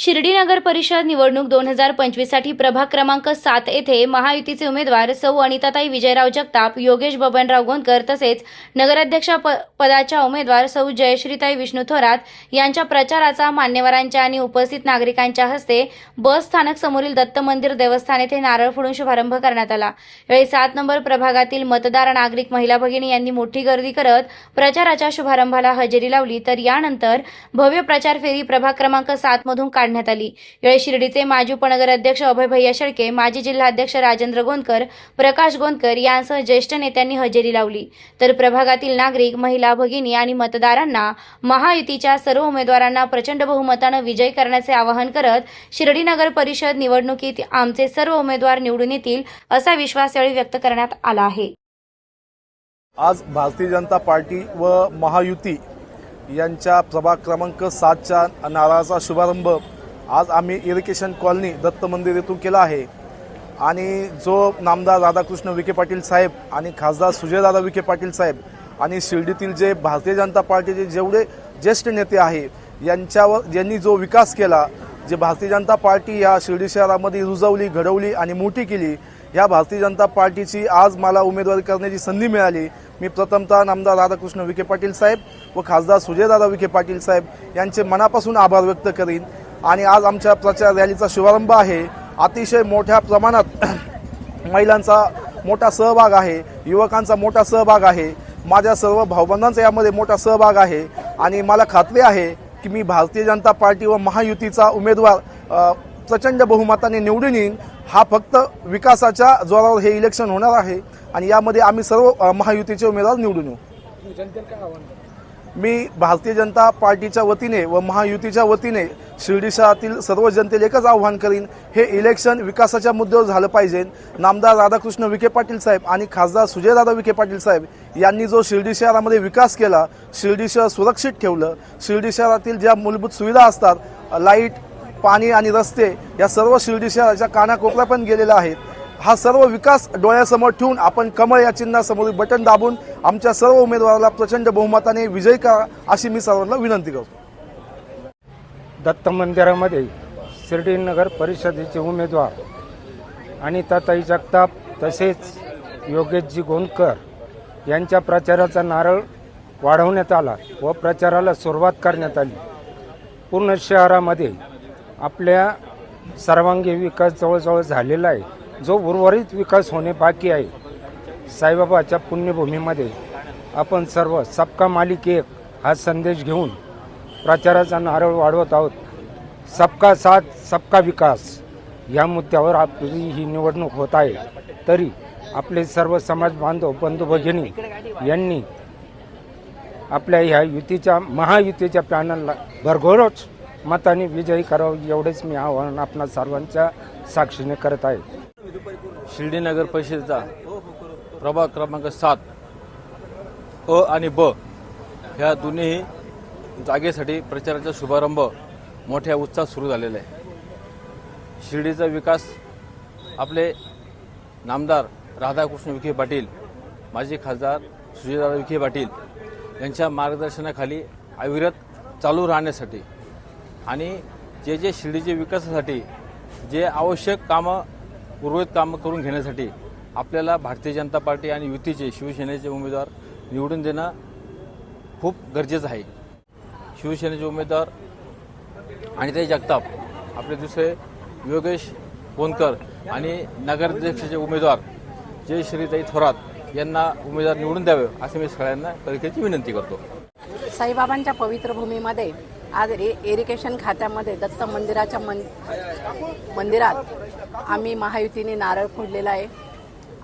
शिर्डी नगर परिषद निवडणूक दोन हजार पंचवीससाठी प्रभाग क्रमांक सात येथे महायुतीचे उमेदवार सौ अनिताताई विजयराव जगताप योगेश बबनराव गोंदकर तसेच नगराध्यक्षा प पदाच्या उमेदवार सौ जयश्रीताई विष्णू थोरात यांच्या प्रचाराचा मान्यवरांच्या आणि उपस्थित नागरिकांच्या हस्ते बस स्थानक समोरील दत्त मंदिर देवस्थान येथे नारळ फोडून शुभारंभ करण्यात आला. यावेळी सात नंबर प्रभागातील मतदार नागरिक महिला भगिनी यांनी मोठी गर्दी करत प्रचाराच्या शुभारंभाला हजेरी लावली. तर यानंतर भव्य प्रचार फेरी प्रभाग क्रमांक सात मधून काढण्यात आली. यावेळी शिर्डीचे माजी उपनगर अध्यक्ष अभय भैया शेळके माजी जिल्हाध्यक्ष राजेंद्र गोंदकर प्रकाश गोंदकर यांसह ज्येष्ठ नेत्यांनी हजेरी लावली. तर प्रभागातील नागरिक महिला भगिनी आणि मतदारांना महायुतीच्या सर्व उमेदवारांना प्रचंड बहुमतानं विजयी करण्याचे आवाहन करत शिर्डी नगर परिषद निवडणुकीत आमचे सर्व उमेदवार निवडून येतील असा विश्वास यावेळी व्यक्त करण्यात आला आहे. आज भारतीय जनता पार्टी व महायुती यांच्या प्रभाग क्रमांक सातच्या नारळाचा शुभारंभ आज आम्ही इरिगेशन कॉलनी दत्त मंदिर येथून केला आहे. आणि जो नामदार राधाकृष्ण विखे पाटील साहेब आणि खासदार सुजयदादा विखे पाटील साहेब आणि शिर्डीतील जे भारतीय जनता पार्टीचे जेवढे ज्येष्ठ नेते आहे यांच्यावर यांनी जो विकास केला जे भारतीय जनता पार्टी या शिर्डी शहरामध्ये रुजवली घडवली आणि मोठी केली या भारतीय जनता पार्टीची आज मला उमेदवारी करण्याची संधी मिळाली. मी प्रथमतः नामदार राधाकृष्ण विखे पाटील साहेब व खासदार सुजयदादा विखे पाटील साहेब यांचे मनापासून आभार व्यक्त करीन. आणि आज आमच्या प्रचार रॅलीचा शुभारंभ आहे. अतिशय मोठ्या प्रमाणात महिलांचा मोठा सहभाग आहे. युवकांचा मोठा सहभाग आहे. माझ्या सर्व भाऊबंधांचा यामध्ये मोठा सहभाग आहे. आणि मला खात्री आहे की मी भारतीय जनता पार्टी व महायुतीचा उमेदवार प्रचंड बहुमताने निवडून येईन हा फक्त विकासाच्या जोरावर हे इलेक्शन होणार आहे. आणि यामध्ये आम्ही सर्व महायुतीचे उमेदवार निवडून येऊ. मी भारतीय जनता पार्टीच्या वतीने व महायुतीच्या वतीने शिर्डी शहरातील सर्व जनतेला एकच आव्हान करीन हे इलेक्शन विकासाच्या मुद्द्यावर झालं पाहिजे. नामदार राधाकृष्ण विखे पाटील साहेब आणि खासदार सुजयदादा विखे पाटील साहेब यांनी जो शिर्डी शहरामध्ये विकास केला शिर्डी शहर सुरक्षित ठेवलं शिर्डी शहरातील ज्या मूलभूत सुविधा असतात लाइट पाणी आणि रस्ते या सर्व शिर्डी शहराच्या कानाकोपऱ्या पण गेलेल्या आहेत. हा सर्व विकास डोळ्यासमोर ठेवून आपण कमळ या चिन्हासमोर बटन दाबून आमच्या सर्व उमेदवाराला प्रचंड बहुमताने विजयी करा अशी मी सर्वांना विनंती करतो. दत्त मंदिरामध्ये शिर्डी नगर परिषदेचे उमेदवार आणि ताताई जगताप तसेच योगेशजी गोंदकर यांच्या प्रचाराचा नारळ वाढवण्यात आला व प्रचाराला सुरुवात करण्यात आली. पूर्ण शहरामध्ये आपल्या सर्वांगी विकास जवळजवळ झालेला आहे. जो उर्वरित विकास होणे बाकी आहे साईबाबाच्या पुण्यभूमीमध्ये आपण सर्व सबका मालिक एक हा संदेश घेऊन प्रचाराचा नारळ वाढवत आहोत. सबका साथ सबका विकास या मुद्द्यावर आपली ही निवडणूक होत आहे. तरी आपले सर्व समाज बांधव बंधू भगिनी यांनी आपल्या ह्या युतीच्या महायुतीच्या पॅनलला भरघोरच मताने विजयी करावं एवढेच मी आवाहन आपणा सर्वांच्या साक्षीने करत आहे. शिर्डी नगर परिषदेचा प्रभाग क्रमांक सात अ आणि ब ह्या दोन्ही जागेसाठी प्रचाराचा शुभारंभ मोठ्या उत्साहात सुरू झालेला आहे. शिर्डीचा विकास आपले नामदार राधाकृष्ण विखे पाटील माजी खासदार सुजयदादा विखे पाटील यांच्या मार्गदर्शनाखाली अविरत चालू राहण्यासाठी आणि जे जे शिर्डीचे विकासासाठी जे आवश्यक कामं उर्वरित कामं करून घेण्यासाठी आपल्याला भारतीय जनता पार्टी आणि युतीचे शिवसेनेचे उमेदवार निवडून देणं खूप गरजेचं आहे. शिवसेनेचे उमेदवार आणि ते जगताप आपले दुसरे योगेश कोनकर आणि नगराध्यक्षाचे उमेदवार जय श्रीताई थोरात यांना उमेदवार निवडून द्यावे असे मी सगळ्यांना कळकळीची विनंती करतो. साईबाबांच्या पवित्र भूमीमध्ये आज ए इरिगेशन खात्यामध्ये दत्त मंदिराच्या मन मंदिरात आम्ही महायुतीने नारळ फोडलेला आहे.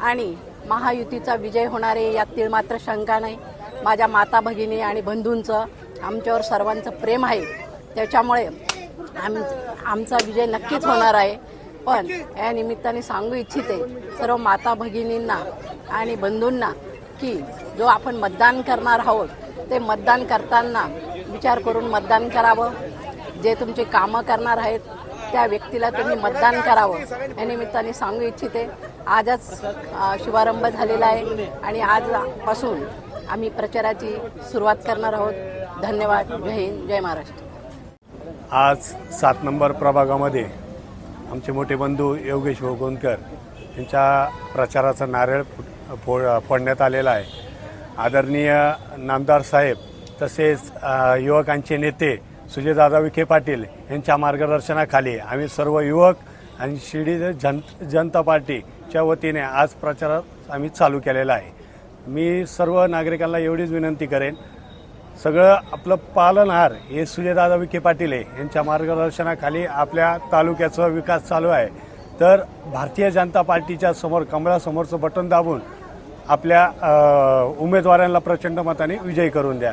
आणि महायुतीचा विजय होणार आहे यात तीळ मात्र शंका नाही. माझ्या माता भगिनी आणि बंधूंचं आमच्यावर सर्वांचं प्रेम आहे. त्याच्यामुळे आम आमचा विजय नक्कीच होणार आहे. पण या निमित्ताने सांगू इच्छिते सर्व माता भगिनींना आणि बंधूंना की जो आपण मतदान करणार आहोत ते मतदान करताना विचार करून मतदान करावं. जे तुमचे कामं करणार आहेत त्या व्यक्तीला तुम्ही मतदान करावं. या निमित्ताने सांगू इच्छिते आजच शुभारंभ झालेला आहे आणि आजपासून आम्ही प्रचाराची सुरुवात करणार आहोत. धन्यवाद. जय हिंद जय महाराष्ट्र. आज सात नंबर प्रभागामध्ये आमचे मोठे बंधू योगेश भोगोंदकर यांच्या प्रचाराचा नारळ फोड फोडण्यात आलेला आहे. आदरणीय नामदार साहेब तसेच युवकांचे नेते सुजयदादा विखे पाटील यांच्या मार्गदर्शनाखाली आम्ही सर्व युवक आणि शिर्डी जन जनता पार्टीच्या वतीने आज प्रचारात आम्ही चालू केलेला आहे. मी सर्व नागरिकांना एवढीच विनंती करेन सगळं आपलं पालनहार हे सुजयदादा विखे पाटील आहे यांच्या मार्गदर्शनाखाली आपल्या तालुक्याचा विकास चालू आहे. तर भारतीय जनता पार्टीच्या समोर कमळासमोरचं बटन दाबून आपल्या उमेदवारांना प्रचंड मताने विजयी करून द्या.